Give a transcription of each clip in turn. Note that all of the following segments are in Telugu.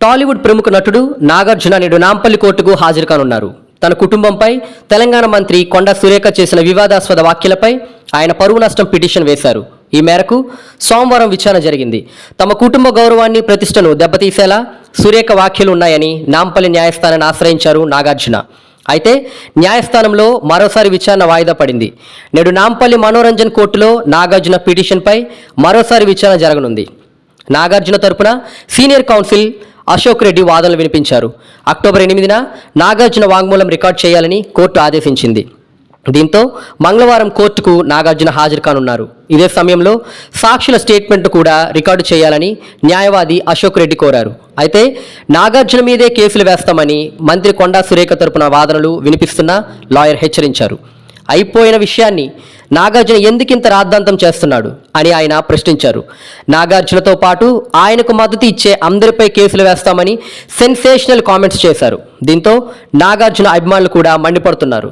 టాలీవుడ్ ప్రముఖ నటుడు నాగార్జున నేడు నాంపల్లి కోర్టుకు హాజరు కానున్నారు. తన కుటుంబంపై తెలంగాణ మంత్రి కొండ సురేఖ చేసిన వివాదాస్పద వ్యాఖ్యలపై ఆయన పరువు నష్టం పిటిషన్ వేశారు. ఈ మేరకు సోమవారం విచారణ జరిగింది. తమ కుటుంబ గౌరవాన్ని ప్రతిష్టను దెబ్బతీసేలా సురేఖ వ్యాఖ్యలు ఉన్నాయని నాంపల్లి న్యాయస్థానాన్ని ఆశ్రయించారు నాగార్జున. అయితే న్యాయస్థానంలో మరోసారి విచారణ వాయిదా పడింది. నేడు నాంపల్లి మనోరంజన్ కోర్టులో నాగార్జున పిటిషన్పై మరోసారి విచారణ జరగనుంది. నాగార్జున తరపున సీనియర్ కౌన్సిల్ అశోక్ రెడ్డి వాదనలు వినిపించారు. అక్టోబర్ ఎనిమిదిన నాగార్జున వాంగ్మూలం రికార్డ్ చేయాలని కోర్టు ఆదేశించింది. దీంతో మంగళవారం కోర్టుకు నాగార్జున హాజరు కానున్నారు. ఇదే సమయంలో సాక్షుల స్టేట్మెంట్ కూడా రికార్డు చేయాలని న్యాయవాది అశోక్ రెడ్డి కోరారు. అయితే నాగార్జున మీదే కేసులు వేస్తామని మంత్రి కొండా సురేఖ తరపున వాదనలు వినిపిస్తున్న లాయర్ హెచ్చరించారు. అయిపోయిన విషయాన్ని నాగార్జున ఎందుకింత రాద్ధాంతం చేస్తున్నాడు అని ఆయన ప్రశ్నించారు. నాగార్జునతో పాటు ఆయనకు మద్దతు ఇచ్చే అందరిపై కేసులు వేస్తామని సెన్సేషనల్ కామెంట్స్ చేశారు. దీంతో నాగార్జున అభిమానులు కూడా మండిపడుతున్నారు.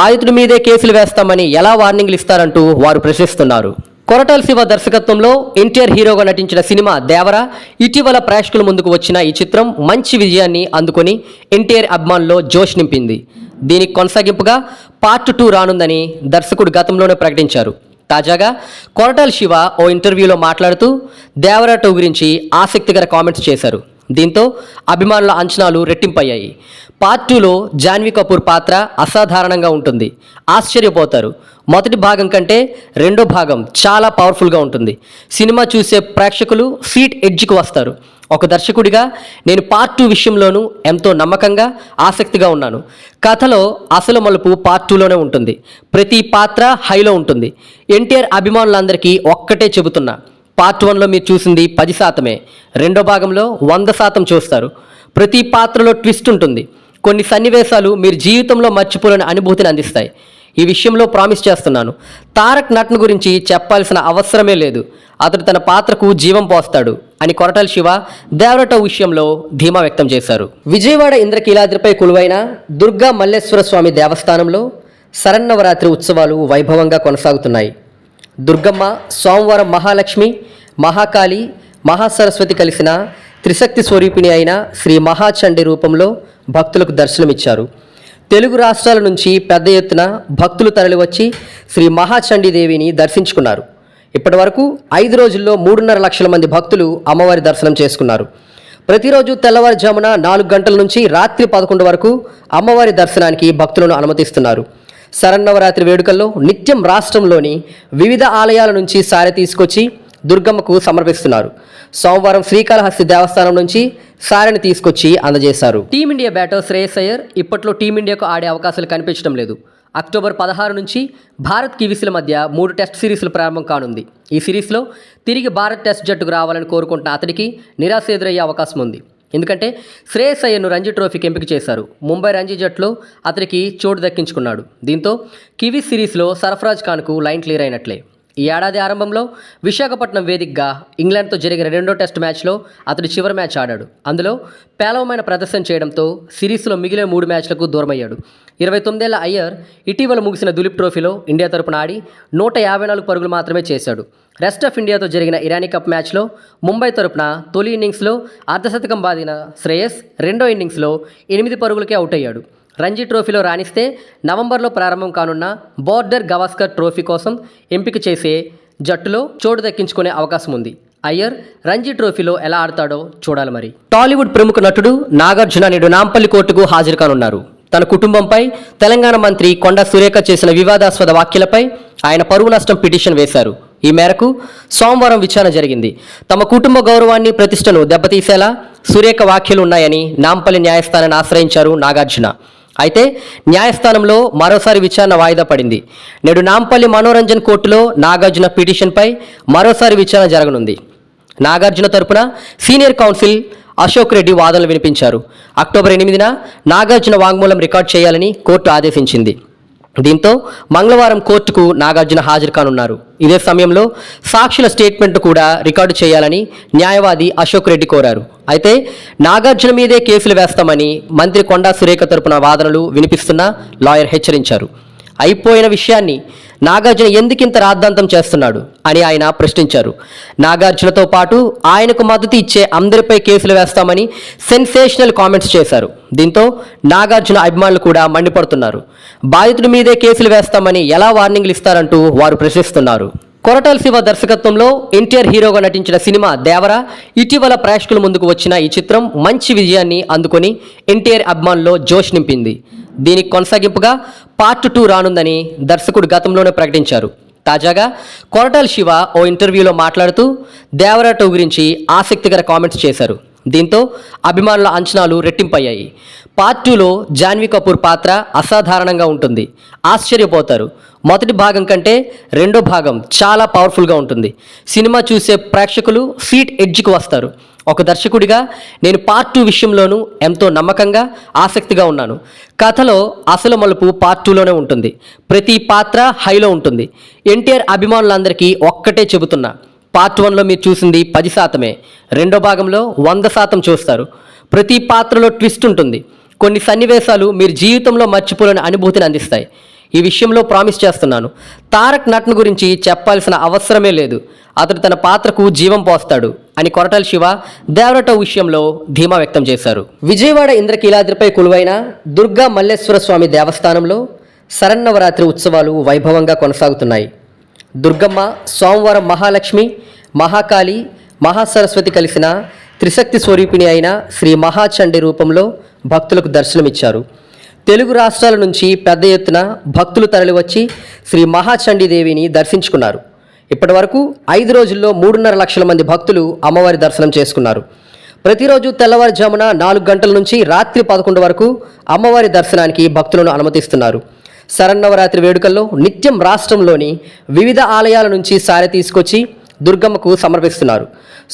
బాధితుడి మీదే కేసులు వేస్తామని ఎలా వార్నింగ్లు ఇస్తారంటూ వారు ప్రశ్నిస్తున్నారు. కొరటాల శివ దర్శకత్వంలో ఎన్టీఆర్ హీరోగా నటించిన సినిమా దేవర ఇటీవల ప్రేక్షకుల ముందుకు వచ్చిన ఈ చిత్రం మంచి విజయాన్ని అందుకొని ఎన్టీఆర్ అభిమానుల్లో జోష్ నింపింది. దీనికి కొనసాగింపుగా పార్ట్ టూ రానుందని దర్శకుడు గతంలోనే ప్రకటించారు. తాజాగా కొరటాల శివ ఓ ఇంటర్వ్యూలో మాట్లాడుతూ దేవర టూ గురించి ఆసక్తికర కామెంట్స్ చేశారు. దీంతో అభిమానుల అంచనాలు రెట్టింపయ్యాయి. పార్ట్ టూలో జాన్వీ కపూర్ పాత్ర అసాధారణంగా ఉంటుంది. ఆశ్చర్యపోతారు. మొదటి భాగం కంటే రెండో భాగం చాలా పవర్ఫుల్గా ఉంటుంది. సినిమా చూసే ప్రేక్షకులు సీట్ ఎడ్జ్కి వస్తారు. ఒక దర్శకుడిగా నేను పార్ట్ టూ విషయంలోనూ ఎంతో నమ్మకంగా ఆసక్తిగా ఉన్నాను. కథలో అసలు మలుపు పార్ట్ టూలోనే ఉంటుంది. ప్రతి పాత్ర హైలో ఉంటుంది. ఎన్టీఆర్ అభిమానులందరికీ ఒక్కటే చెబుతున్నా పార్ట్ వన్లో మీరు చూసింది పది శాతమే. రెండో భాగంలో వంద శాతం చూస్తారు. ప్రతి పాత్రలో ట్విస్ట్ ఉంటుంది. కొన్ని సన్నివేశాలు మీరు జీవితంలో మర్చిపోలేని అనుభూతిని అందిస్తాయి. ఈ విషయంలో ప్రామిస్ చేస్తున్నాను. తారక్ నటన గురించి చెప్పాల్సిన అవసరమే లేదు. అతడు తన పాత్రకు జీవం పోస్తాడు. అని కొరటల శివ దేవరట విషయంలో ధీమా వ్యక్తం చేశారు. విజయవాడ ఇంద్రకీలాద్రిపై కొలువైన దుర్గా మల్లేశ్వర స్వామి దేవస్థానంలో శరన్నవరాత్రి ఉత్సవాలు వైభవంగా కొనసాగుతున్నాయి. దుర్గమ్మ సోమవారం మహాలక్ష్మి మహాకాళి మహాసరస్వతి కలిసిన త్రిశక్తి స్వరూపిణి అయిన శ్రీ మహాచండి రూపంలో భక్తులకు దర్శనమిచ్చారు. తెలుగు రాష్ట్రాల నుంచి పెద్ద ఎత్తున భక్తులు తరలివచ్చి శ్రీ మహాచండీదేవిని దర్శించుకున్నారు. ఇప్పటి వరకు ఐదు రోజుల్లో మూడున్నర లక్షల మంది భక్తులు అమ్మవారి దర్శనం చేసుకున్నారు. ప్రతిరోజు తెల్లవారుజామున నాలుగు గంటల నుంచి రాత్రి పదకొండు వరకు అమ్మవారి దర్శనానికి భక్తులను అనుమతిస్తున్నారు. శరన్నవరాత్రి వేడుకల్లో నిత్యం రాష్ట్రంలోని వివిధ ఆలయాల నుంచి సారె తీసుకొచ్చి దుర్గమ్మకు సమర్పిస్తున్నారు. సోమవారం శ్రీకాళహస్తి దేవస్థానం నుంచి సారెని తీసుకొచ్చి అందజేశారు. టీమిండియా బ్యాటర్ శ్రేయస్ అయ్యర్ ఇప్పట్లో టీమిండియాకు ఆడే అవకాశాలు కనిపించడం లేదు. అక్టోబర్ పదహారు నుంచి భారత్ కివీస్ల మధ్య మూడు టెస్ట్ సిరీస్లు ప్రారంభం కానుంది. ఈ సిరీస్లో తిరిగి భారత్ టెస్ట్ జట్టుకు రావాలని కోరుకుంటున్న అతడికి నిరాశ ఎదురయ్యే అవకాశం ఉంది. ఎందుకంటే శ్రేయస్ అయ్యర్ను రంజీ ట్రోఫీకి ఎంపిక చేశారు. ముంబై రంజీ జట్టులో అతనికి చోటు దక్కించుకున్నాడు. దీంతో కివీస్ సిరీస్లో సరఫరాజ్ ఖాన్కు లైన్ క్లియర్ అయినట్లే. ఈ ఏడాది ఆరంభంలో విశాఖపట్నం వేదికగా ఇంగ్లాండ్తో జరిగిన రెండో టెస్ట్ మ్యాచ్లో అతడు చివరి మ్యాచ్ ఆడాడు. అందులో పేలవమైన ప్రదర్శన చేయడంతో సిరీస్లో మిగిలిన మూడు మ్యాచ్లకు దూరమయ్యాడు. ఇరవై తొమ్మిదేళ్ళ అయ్యర్ ఇటీవల ముగిసిన దులీప్ ట్రోఫీలో ఇండియా తరపున ఆడి నూట యాభై నాలుగు పరుగులు మాత్రమే చేశాడు. రెస్ట్ ఆఫ్ ఇండియాతో జరిగిన ఇరానీ కప్ మ్యాచ్లో ముంబై తరపున తొలి ఇన్నింగ్స్లో అర్ధశతకం బాదిన శ్రేయస్ రెండో ఇన్నింగ్స్లో ఎనిమిది పరుగులకే అవుట్ అయ్యాడు. రంజీ ట్రోఫీలో రాణిస్తే నవంబర్లో ప్రారంభం కానున్న బోర్డర్ గవాస్కర్ ట్రోఫీ కోసం ఎంపిక చేసే జట్టులో చోటు దక్కించుకునే అవకాశం ఉంది. అయ్యర్ రంజీ ట్రోఫీలో ఎలా ఆడతాడో చూడాలి మరి. టాలీవుడ్ ప్రముఖ నటుడు నాగార్జున నేడు నాంపల్లి కోర్టుకు హాజరు కానున్నారు. తన కుటుంబంపై తెలంగాణ మంత్రి కొండ సురేఖ చేసిన వివాదాస్పద వ్యాఖ్యలపై ఆయన పరువు నష్టం పిటిషన్ వేశారు. ఈ మేరకు సోమవారం విచారణ జరిగింది. తమ కుటుంబ గౌరవాన్ని ప్రతిష్టను దెబ్బతీసేలా సురేఖ వ్యాఖ్యలు ఉన్నాయని నాంపల్లి న్యాయస్థానాన్ని ఆశ్రయించారు నాగార్జున. అయితే న్యాయస్థానంలో మరోసారి విచారణ వాయిదా పడింది. నేడు నాంపల్లి మనోరంజన్ కోర్టులో నాగార్జున పిటిషన్పై మరోసారి విచారణ జరగనుంది. నాగార్జున తరపున సీనియర్ కౌన్సిల్ అశోక్ రెడ్డి వాదనలు వినిపించారు. అక్టోబర్ ఎనిమిదిన నాగార్జున వాంగ్మూలం రికార్డ్ చేయాలని కోర్టు ఆదేశించింది. దీంతో మంగళవారం కోర్టుకు నాగార్జున హాజరు కానున్నారు. ఇదే సమయంలో సాక్షుల స్టేట్మెంట్ కూడా రికార్డు చేయాలని న్యాయవాది అశోక్ రెడ్డి కోరారు. అయితే నాగార్జున మీదే కేసులు వేస్తామని మంత్రి కొండా సురేఖ తరపున వాదనలు వినిపిస్తున్న లాయర్ హెచ్చరించారు. అయిపోయిన విషయాన్ని నాగార్జున ఎందుకింత రాద్ధాంతం చేస్తున్నాడు అని ఆయన ప్రశ్నించారు. నాగార్జునతో పాటు ఆయనకు మద్దతు ఇచ్చే అందరిపై కేసులు వేస్తామని సెన్సేషనల్ కామెంట్స్ చేశారు. దీంతో నాగార్జున అభిమానులు కూడా మండిపడుతున్నారు. బాధితుడి మీదే కేసులు వేస్తామని ఎలా వార్నింగ్లు ఇస్తారంటూ వారు ప్రశ్నిస్తున్నారు. కొరటాల శివ దర్శకత్వంలో ఎన్టీఆర్ హీరోగా నటించిన సినిమా దేవర ఇటీవల ప్రేక్షకుల ముందుకు వచ్చిన ఈ చిత్రం మంచి విజయాన్ని అందుకొని ఎన్టీఆర్ అభిమానుల్లో జోష్ నింపింది. దీనికి కొనసాగింపుగా పార్ట్ టూ రానుందని దర్శకుడు గతంలోనే ప్రకటించారు. తాజాగా కొరటాల శివ ఓ ఇంటర్వ్యూలో మాట్లాడుతూ దేవరా టూ గురించి ఆసక్తికర కామెంట్స్ చేశారు. దీంతో అభిమానుల అంచనాలు రెట్టింపయ్యాయి. పార్ట్ టూలో జాన్వీ కపూర్ పాత్ర అసాధారణంగా ఉంటుంది. ఆశ్చర్యపోతారు. మొదటి భాగం కంటే రెండో భాగం చాలా పవర్ఫుల్గా ఉంటుంది. సినిమా చూసే ప్రేక్షకులు సీట్ ఎడ్జ్కి వస్తారు. ఒక దర్శకుడిగా నేను పార్ట్ టూ విషయంలోనూ ఎంతో నమ్మకంగా ఆసక్తిగా ఉన్నాను. కథలో అసలు మలుపు పార్ట్ టూలోనే ఉంటుంది. ప్రతి పాత్ర హైలో ఉంటుంది. ఎన్టీఆర్ అభిమానులందరికీ ఒక్కటే చెబుతున్నా పార్ట్ వన్లో మీరు చూసింది పది శాతమే. రెండో భాగంలో వంద శాతం చూస్తారు. ప్రతి పాత్రలో ట్విస్ట్ ఉంటుంది. కొన్ని సన్నివేశాలు మీరు జీవితంలో మర్చిపోలేని అనుభూతిని అందిస్తాయి. ఈ విషయంలో ప్రామిస్ చేస్తున్నాను. తారక్ నటన గురించి చెప్పాల్సిన అవసరమే లేదు. అతడు తన పాత్రకు జీవం పోస్తాడు. అని కొరటల శివ దేవరట విషయంలో ధీమా వ్యక్తం చేశారు. విజయవాడ ఇంద్రకీలాద్రిపై కొలువైన దుర్గా మల్లేశ్వర స్వామి దేవస్థానంలో శరన్నవరాత్రి ఉత్సవాలు వైభవంగా కొనసాగుతున్నాయి. దుర్గమ్మ సోమవారం మహాలక్ష్మి మహాకాళి మహాసరస్వతి కలిసిన త్రిశక్తి స్వరూపిణి అయిన శ్రీ మహాచండి రూపంలో భక్తులకు దర్శనమిచ్చారు. తెలుగు రాష్ట్రాల నుంచి పెద్ద ఎత్తున భక్తులు తరలివచ్చి శ్రీ మహాచండీదేవిని దర్శించుకున్నారు. ఇప్పటి వరకు ఐదు రోజుల్లో మూడున్నర లక్షల మంది భక్తులు అమ్మవారి దర్శనం చేసుకున్నారు. ప్రతిరోజు తెల్లవారుజామున నాలుగు గంటల నుంచి రాత్రి పదకొండు వరకు అమ్మవారి దర్శనానికి భక్తులను అనుమతిస్తున్నారు. శరన్నవరాత్రి వేడుకల్లో నిత్యం రాష్ట్రంలోని వివిధ ఆలయాల నుంచి సారె తీసుకొచ్చి దుర్గమ్మకు సమర్పిస్తున్నారు.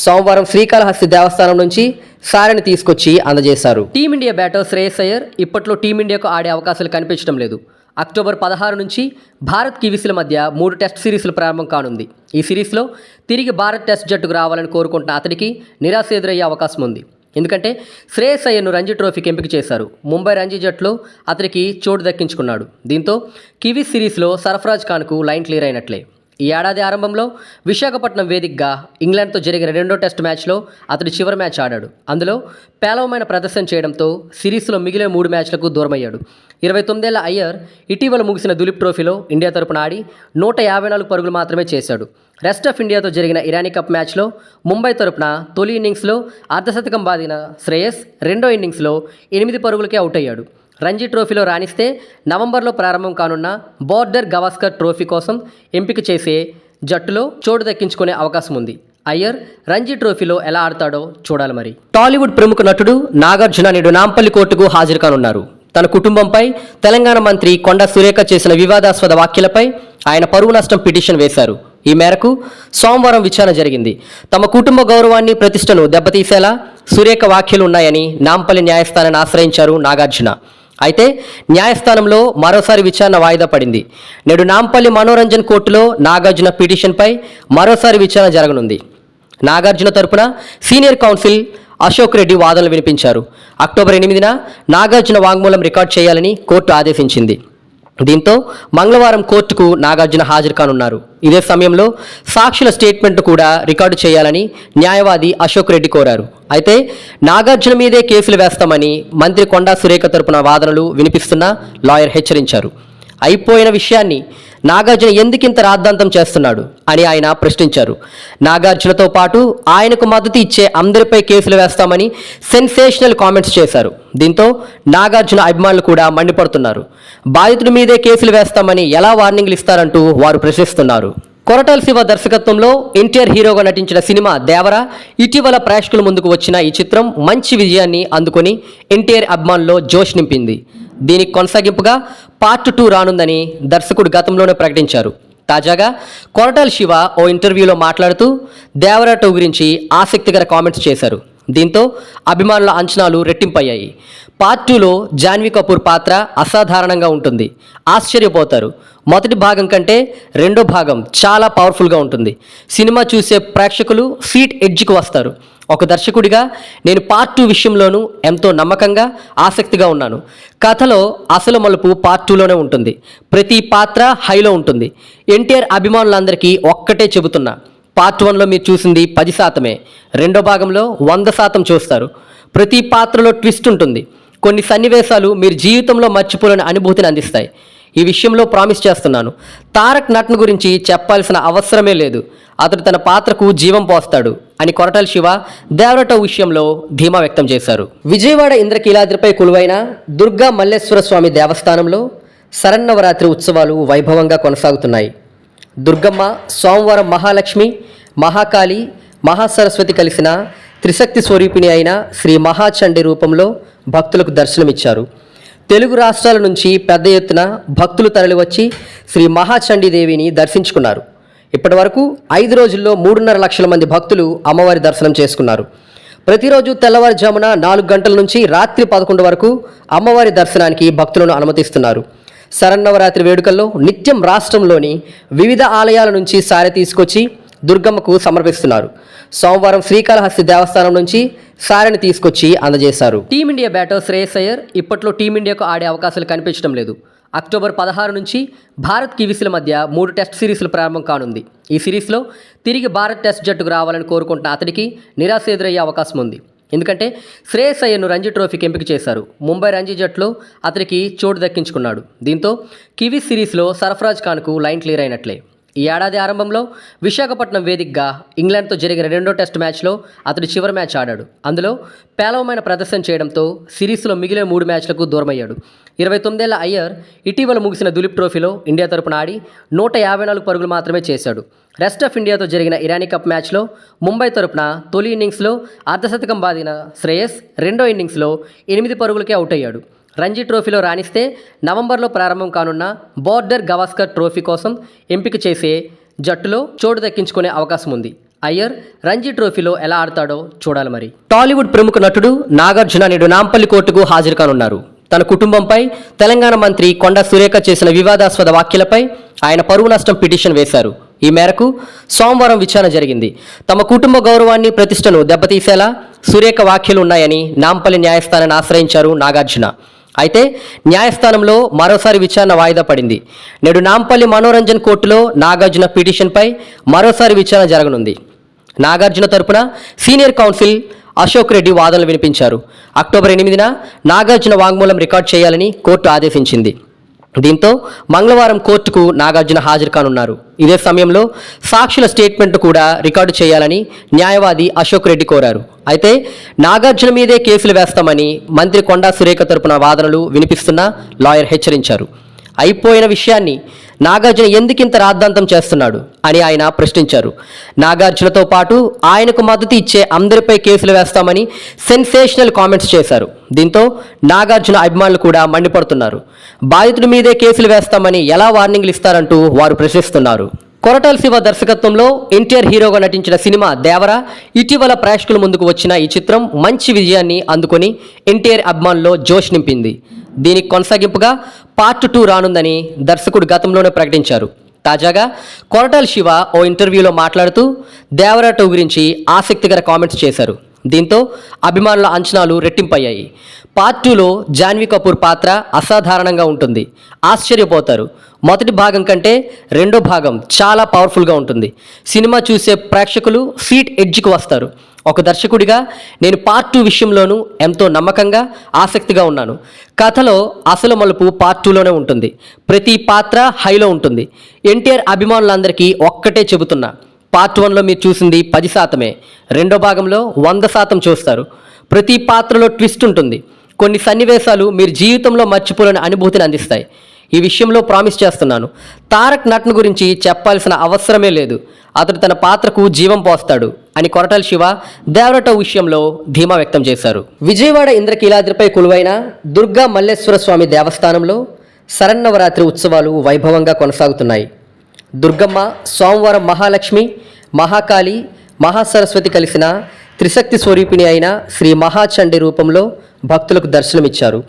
సోమవారం శ్రీకాళహస్తి దేవస్థానం నుంచి సారెని తీసుకొచ్చి అందజేశారు. టీమిండియా బ్యాటర్ శ్రేయస్ అయ్యర్ ఇప్పట్లో టీమిండియాకు ఆడే అవకాశాలు కనిపించడం లేదు. అక్టోబర్ పదహారు నుంచి భారత్ కివీస్ల మధ్య మూడు టెస్ట్ సిరీస్లు ప్రారంభం కానుంది. ఈ సిరీస్లో తిరిగి భారత్ టెస్ట్ జట్టుకు రావాలని కోరుకుంటున్న అతడికి నిరాశ ఎదురయ్యే అవకాశం ఉంది. ఎందుకంటే శ్రేయస్ అయ్యర్ను రంజీ ట్రోఫీకి ఎంపిక చేశారు. ముంబై రంజీ జట్టులో అతనికి చోటు దక్కించుకున్నాడు. దీంతో కివీస్ సిరీస్లో సరఫరాజ్ ఖాన్కు లైన్ క్లియర్ అయినట్లే. ఈ ఏడాది ఆరంభంలో విశాఖపట్నం వేదికగా ఇంగ్లాండ్తో జరిగిన రెండో టెస్ట్ మ్యాచ్లో అతడు చివరి మ్యాచ్ ఆడాడు. అందులో పేలవమైన ప్రదర్శన చేయడంతో సిరీస్లో మిగిలిన మూడు మ్యాచ్లకు దూరమయ్యాడు. ఇరవై తొమ్మిదేళ్ళ అయ్యర్ ఇటీవల ముగిసిన దులీప్ ట్రోఫీలో ఇండియా తరపున ఆడి నూట యాభై నాలుగు పరుగులు మాత్రమే చేశాడు. రెస్ట్ ఆఫ్ ఇండియాతో జరిగిన ఇరానీ కప్ మ్యాచ్లో ముంబై తరపున తొలి ఇన్నింగ్స్లో అర్ధశతకం బాదిన శ్రేయస్ రెండో ఇన్నింగ్స్లో ఎనిమిది పరుగులకే అవుట్ అయ్యాడు. రంజీ ట్రోఫీలో రాణిస్తే నవంబర్లో ప్రారంభం కానున్న బోర్డర్ గవాస్కర్ ట్రోఫీ కోసం ఎంపిక చేసే జట్టులో చోటు దక్కించుకునే అవకాశం ఉంది. అయ్యర్ రంజీ ట్రోఫీలో ఎలా ఆడతాడో చూడాలి మరి. టాలీవుడ్ ప్రముఖ నటుడు నాగార్జున నేడు నాంపల్లి కోర్టుకు హాజరు కానున్నారు. తన కుటుంబంపై తెలంగాణ మంత్రి కొండ సురేఖ చేసిన వివాదాస్పద వ్యాఖ్యలపై ఆయన పరువు నష్టం పిటిషన్ వేశారు. ఈ మేరకు సోమవారం విచారణ జరిగింది. తమ కుటుంబ గౌరవాన్ని ప్రతిష్టను దెబ్బతీసేలా సురేఖ వ్యాఖ్యలు ఉన్నాయని నాంపల్లి న్యాయస్థానాన్ని ఆశ్రయించారు నాగార్జున. అయితే న్యాయస్థానంలో మరోసారి విచారణ వాయిదా పడింది. నేడు నాంపల్లి మనోరంజన్ కోర్టులో నాగార్జున పిటిషన్పై మరోసారి విచారణ జరగనుంది. నాగార్జున తరపున సీనియర్ కౌన్సిల్ అశోక్ రెడ్డి వాదనలు వినిపించారు. అక్టోబర్ ఎనిమిదిన నాగార్జున వాంగ్మూలం రికార్డ్ చేయాలని కోర్టు ఆదేశించింది. దీంతో మంగళవారం కోర్టుకు నాగార్జున హాజరు కానున్నారు. ఇదే సమయంలో సాక్షుల స్టేట్మెంట్ కూడా రికార్డు చేయాలని న్యాయవాది అశోక్ రెడ్డి కోరారు. అయితే నాగార్జున మీదే కేసులు వేస్తామని మంత్రి కొండా సురేఖ తరపున వాదనలు వినిపిస్తున్న లాయర్ హెచ్చరించారు. అయిపోయిన విషయాన్ని నాగార్జున ఎందుకింత రాద్ధాంతం చేస్తున్నాడు అని ఆయన ప్రశ్నించారు. నాగార్జునతో పాటు ఆయనకు మద్దతు ఇచ్చే అందరిపై కేసులు వేస్తామని సెన్సేషనల్ కామెంట్స్ చేశారు. దీంతో నాగార్జున అభిమానులు కూడా మండిపడుతున్నారు. బాధితుడి మీదే కేసులు వేస్తామని ఎలా వార్నింగ్లు ఇస్తారంటూ వారు ప్రశ్నిస్తున్నారు. కొరటాల శివ దర్శకత్వంలో ఎన్టీఆర్ హీరోగా నటించిన సినిమా దేవర ఇటీవల ప్రేక్షకుల ముందుకు వచ్చిన ఈ చిత్రం మంచి విజయాన్ని అందుకొని ఎన్టీఆర్ అభిమానుల్లో జోష్ నింపింది. దీనికి కొనసాగింపుగా పార్ట్ టూ రానుందని దర్శకుడు గతంలోనే ప్రకటించారు. తాజాగా కొరటాల శివ ఓ ఇంటర్వ్యూలో మాట్లాడుతూ దేవర టూ గురించి ఆసక్తికర కామెంట్స్ చేశారు. దీంతో అభిమానుల అంచనాలు రెట్టింపయ్యాయి. పార్ట్ టూలో జాన్వీ కపూర్ పాత్ర అసాధారణంగా ఉంటుంది. ఆశ్చర్యపోతారు. మొదటి భాగం కంటే రెండో భాగం చాలా పవర్ఫుల్గా ఉంటుంది. సినిమా చూసే ప్రేక్షకులు సీట్ ఎడ్జ్కి వస్తారు. ఒక దర్శకుడిగా నేను పార్ట్ టూ విషయంలోనూ ఎంతో నమ్మకంగా ఆసక్తిగా ఉన్నాను. కథలో అసలు మలుపు పార్ట్ టూలోనే ఉంటుంది. ప్రతి పాత్ర హైలో ఉంటుంది. ఎన్టీఆర్ అభిమానులందరికీ ఒక్కటే చెబుతున్నా పార్ట్ వన్లో మీరు చూసింది పది శాతమే. రెండో భాగంలో వంద శాతం చూస్తారు. ప్రతి పాత్రలో ట్విస్ట్ ఉంటుంది. కొన్ని సన్నివేశాలు మీరు జీవితంలో మర్చిపోలేని అనుభూతిని అందిస్తాయి. ఈ విషయంలో ప్రామిస్ చేస్తున్నాను. తారక్ నటన గురించి చెప్పాల్సిన అవసరమే లేదు. అతడు తన పాత్రకు జీవం పోస్తాడు. అని కొరటాల శివ దేవరట విషయంలో ధీమా వ్యక్తం చేశారు. విజయవాడ ఇంద్రకీలాద్రిపై కొలువైన దుర్గా మల్లేశ్వర స్వామి దేవస్థానంలో శరన్నవరాత్రి ఉత్సవాలు వైభవంగా కొనసాగుతున్నాయి. దుర్గమ్మ సోమవారం మహాలక్ష్మి మహాకాళి మహాసరస్వతి కలిసిన త్రిశక్తి స్వరూపిణి అయిన శ్రీ మహాచండి రూపంలో భక్తులకు దర్శనమిచ్చారు. తెలుగు రాష్ట్రాల నుంచి పెద్ద ఎత్తున భక్తులు తరలివచ్చి శ్రీ మహాచండీదేవిని దర్శించుకున్నారు. ఇప్పటి వరకు ఐదు రోజుల్లో మూడున్నర లక్షల మంది భక్తులు అమ్మవారి దర్శనం చేసుకున్నారు. ప్రతిరోజు తెల్లవారుజామున నాలుగు గంటల నుంచి రాత్రి పదకొండు వరకు అమ్మవారి దర్శనానికి భక్తులను అనుమతిస్తున్నారు. శరన్నవరాత్రి వేడుకల్లో నిత్యం రాష్ట్రంలోని వివిధ ఆలయాల నుంచి సారె తీసుకొచ్చి దుర్గమ్మకు సమర్పిస్తున్నారు. సోమవారం శ్రీకాళహస్తి దేవస్థానం నుంచి సారెని తీసుకొచ్చి అందజేశారు. టీమిండియా బ్యాటర్ శ్రేయస్ అయ్యర్ ఇప్పట్లో టీమిండియాకు ఆడే అవకాశాలు కనిపించడం లేదు. అక్టోబర్ పదహారు నుంచి భారత్ కివీస్ల మధ్య మూడు టెస్ట్ సిరీస్లు ప్రారంభం కానుంది. ఈ సిరీస్లో తిరిగి భారత్ టెస్ట్ జట్టుకు రావాలని కోరుకుంటున్న అతడికి నిరాశ ఎదురయ్యే అవకాశం ఉంది. ఎందుకంటే శ్రేయస్ అయ్యర్ను రంజీ ట్రోఫీకి ఎంపిక చేశారు. ముంబై రంజీ జట్టులో అతనికి చోటు దక్కించుకున్నాడు. దీంతో కివీస్ సిరీస్లో సర్ఫరాజ్ ఖాన్కు లైన్ క్లియర్ అయినట్లే. ఈ ఏడాది ఆరంభంలో విశాఖపట్నం వేదికగా ఇంగ్లాండ్తో జరిగిన రెండో టెస్ట్ మ్యాచ్లో అతడు చివరి మ్యాచ్ ఆడాడు. అందులో పేలవమైన ప్రదర్శన చేయడంతో సిరీస్లో మిగిలిన మూడు మ్యాచ్లకు దూరమయ్యాడు. ఇరవై తొమ్మిదేళ్ళ అయ్యర్ ఇటీవల ముగిసిన దులీప్ ట్రోఫీలో ఇండియా తరపున ఆడి నూట యాభై నాలుగు పరుగులు మాత్రమే చేశాడు. రెస్ట్ ఆఫ్ ఇండియాతో జరిగిన ఇరానీ కప్ మ్యాచ్లో ముంబై తరపున తొలి ఇన్నింగ్స్లో అర్ధశతకం బాదిన శ్రేయస్ రెండో ఇన్నింగ్స్లో ఎనిమిది పరుగులకే అవుట్ అయ్యాడు. రంజీ ట్రోఫీలో రాణిస్తే నవంబర్లో ప్రారంభం కానున్న బోర్డర్ గవాస్కర్ ట్రోఫీ కోసం ఎంపిక చేసే జట్టులో చోటు దక్కించుకునే అవకాశం ఉంది. అయ్యర్ రంజీ ట్రోఫీలో ఎలా ఆడతాడో చూడాలి మరి. టాలీవుడ్ ప్రముఖ నటుడు నాగార్జున నేడు నాంపల్లి కోర్టుకు హాజరు కానున్నారు. తన కుటుంబంపై తెలంగాణ మంత్రి కొండ సురేఖ చేసిన వివాదాస్పద వ్యాఖ్యలపై ఆయన పరువు నష్టం పిటిషన్ వేశారు. ఈ మేరకు సోమవారం విచారణ జరిగింది. తమ కుటుంబ గౌరవాన్ని ప్రతిష్టను దెబ్బతీసేలా సురేఖ వ్యాఖ్యలు ఉన్నాయని నాంపల్లి న్యాయస్థానాన్ని ఆశ్రయించారు నాగార్జున. అయితే న్యాయస్థానంలో మరోసారి విచారణ వాయిదా పడింది. నేడు నాంపల్లి మనోరంజన్ కోర్టులో నాగార్జున పిటిషన్పై మరోసారి విచారణ జరగనుంది. నాగార్జున తరపున సీనియర్ కౌన్సిల్ అశోక్ రెడ్డి వాదనలు వినిపించారు. అక్టోబర్ ఎనిమిదిన నాగార్జున వాంగ్మూలం రికార్డ్ చేయాలని కోర్టు ఆదేశించింది. దీంతో మంగళవారం కోర్టుకు నాగార్జున హాజరు కానున్నారు. ఇదే సమయంలో సాక్షుల స్టేట్మెంట్ కూడా రికార్డు చేయాలని న్యాయవాది అశోక్ రెడ్డి కోరారు. అయితే నాగార్జున మీదే కేసులు వేస్తామని మంత్రి కొండా సురేఖ తరపున వాదనలు వినిపిస్తున్నా లాయర్ హెచ్చరించారు. అయిపోయిన విషయాన్ని నాగార్జున ఎందుకింత రాద్ధాంతం చేస్తున్నాడు అని ఆయన ప్రశ్నించారు. నాగార్జునతో పాటు ఆయనకు మద్దతు ఇచ్చే అందరిపై కేసులు వేస్తామని సెన్సేషనల్ కామెంట్స్ చేశారు. దీంతో నాగార్జున అభిమానులు కూడా మండిపడుతున్నారు. బాధితుడి మీదే కేసులు వేస్తామని ఎలా వార్నింగ్లు ఇస్తారంటూ వారు ప్రశ్నిస్తున్నారు. కొరటాల శివ దర్శకత్వంలో ఎన్టీఆర్ హీరోగా నటించిన సినిమా దేవర ఇటీవల ప్రేక్షకుల ముందుకు వచ్చిన ఈ చిత్రం మంచి విజయాన్ని అందుకొని ఎన్టీఆర్ అభిమానుల్లో జోష్ నింపింది. దీనికి కొనసాగింపుగా పార్ట్ టూ రానుందని దర్శకుడు గతంలోనే ప్రకటించారు. తాజాగా కొరటాల శివ ఓ ఇంటర్వ్యూలో మాట్లాడుతూ దేవర టూ గురించి ఆసక్తికర కామెంట్స్ చేశారు. దీంతో అభిమానుల అంచనాలు రెట్టింపయ్యాయి. పార్ట్ టూలో జాన్వీ కపూర్ పాత్ర అసాధారణంగా ఉంటుంది. ఆశ్చర్యపోతారు. మొదటి భాగం కంటే రెండో భాగం చాలా పవర్ఫుల్గా ఉంటుంది. సినిమా చూసే ప్రేక్షకులు సీట్ ఎడ్జ్కి వస్తారు. ఒక దర్శకుడిగా నేను పార్ట్ టూ విషయంలోనూ ఎంతో నమ్మకంగా ఆసక్తిగా ఉన్నాను. కథలో అసలు మలుపు పార్ట్ టూలోనే ఉంటుంది. ప్రతి పాత్ర హైలో ఉంటుంది. ఎన్టీఆర్ అభిమానులందరికీ ఒక్కటే చెబుతున్నా పార్ట్ వన్లో మీరు చూసింది పది శాతమే. రెండో భాగంలో వంద శాతం చూస్తారు. ప్రతి పాత్రలో ట్విస్ట్ ఉంటుంది. కొన్ని సన్నివేశాలు మీరు జీవితంలో మర్చిపోలేని అనుభూతిని అందిస్తాయి. ఈ విషయంలో ప్రామిస్ చేస్తున్నాను. తారక్ నటన గురించి చెప్పాల్సిన అవసరమే లేదు. అతడు తన పాత్రకు జీవం పోస్తాడు. అని కొరటాల శివ దేవరట విషయంలో ధీమా వ్యక్తం చేశారు. విజయవాడ ఇంద్రకీలాద్రిపై కొలువైన దుర్గా మల్లేశ్వర స్వామి దేవస్థానంలో శరన్నవరాత్రి ఉత్సవాలు వైభవంగా కొనసాగుతున్నాయి. దుర్గమ్మ సోమవారం మహాలక్ష్మి మహాకాళి మహాసరస్వతి కలిసిన త్రిశక్తి స్వరూపిణి అయిన శ్రీ మహాచండి రూపంలో భక్తులకు దర్శనమిచ్చారు.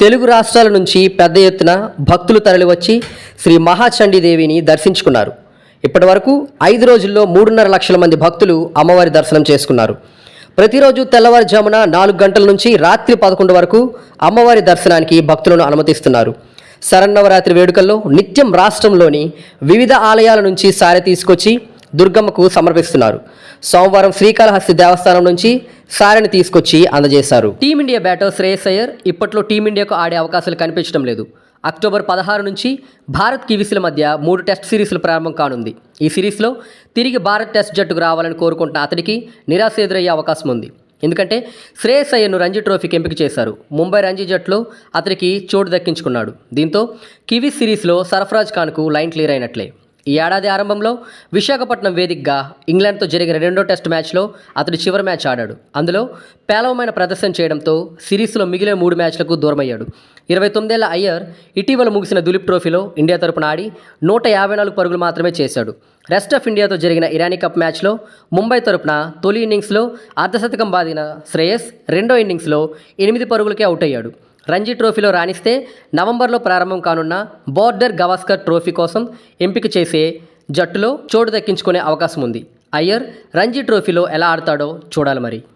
తెలుగు రాష్ట్రాల నుంచి పెద్ద ఎత్తున భక్తులు తరలివచ్చి శ్రీ మహాచండీదేవిని దర్శించుకున్నారు. ఇప్పటి వరకు ఐదు రోజుల్లో మూడున్నర లక్షల మంది భక్తులు అమ్మవారి దర్శనం చేసుకున్నారు. ప్రతిరోజు తెల్లవారుజామున నాలుగు గంటల నుంచి రాత్రి పదకొండు వరకు అమ్మవారి దర్శనానికి భక్తులను అనుమతిస్తున్నారు. శరన్నవరాత్రి వేడుకల్లో నిత్యం రాష్ట్రంలోని వివిధ ఆలయాల నుంచి సారె తీసుకొచ్చి దుర్గమ్మకు సమర్పిస్తున్నారు. సోమవారం శ్రీకాళహస్తి దేవస్థానం నుంచి సారెని తీసుకొచ్చి అందజేశారు. టీమిండియా బ్యాటర్ శ్రేయస్ అయ్యర్ ఇప్పట్లో టీమిండియాకు ఆడే అవకాశాలు కనిపించడం లేదు. అక్టోబర్ పదహారు నుంచి భారత్ కివీస్ల మధ్య మూడు టెస్ట్ సిరీస్లు ప్రారంభం కానుంది. ఈ సిరీస్లో తిరిగి భారత్ టెస్ట్ జట్టుకు రావాలని కోరుకుంటున్న అతడికి నిరాశ ఎదురయ్యే అవకాశం ఉంది. ఎందుకంటే శ్రేయస్ అయ్యర్ను రంజీ ట్రోఫీకి ఎంపిక చేశారు. ముంబై రంజీ జట్టులో అతనికి చోటు దక్కించుకున్నాడు. దీంతో కివీస్ సిరీస్లో సరఫరాజ్ ఖాన్కు లైన్ క్లియర్ అయినట్లే. ఈ ఏడాది ఆరంభంలో విశాఖపట్నం వేదికగా ఇంగ్లాండ్తో జరిగిన రెండో టెస్ట్ మ్యాచ్లో అతడు చివరి మ్యాచ్ ఆడాడు. అందులో పేలవమైన ప్రదర్శన చేయడంతో సిరీస్లో మిగిలిన మూడు మ్యాచ్లకు దూరమయ్యాడు. ఇరవై తొమ్మిదేళ్ళ అయ్యర్ ఇటీవల ముగిసిన దులీప్ ట్రోఫీలో ఇండియా తరపున ఆడి నూట యాభై నాలుగు పరుగులు మాత్రమే చేశాడు. రెస్ట్ ఆఫ్ ఇండియాతో జరిగిన ఇరానీ కప్ మ్యాచ్లో ముంబై తరపున తొలి ఇన్నింగ్స్లో అర్ధశతకం బాదిన శ్రేయస్ రెండో ఇన్నింగ్స్లో ఎనిమిది పరుగులకే అవుట్ అయ్యాడు. రంజీ ట్రోఫీలో రాణిస్తే నవంబర్లో ప్రారంభం కానున్న బోర్డర్ గవాస్కర్ ట్రోఫీ కోసం ఎంపిక చేసే జట్టులో చోటు దక్కించుకునే అవకాశం ఉంది. అయ్యర్ రంజీ ట్రోఫీలో ఎలా ఆడతాడో చూడాలి మరి.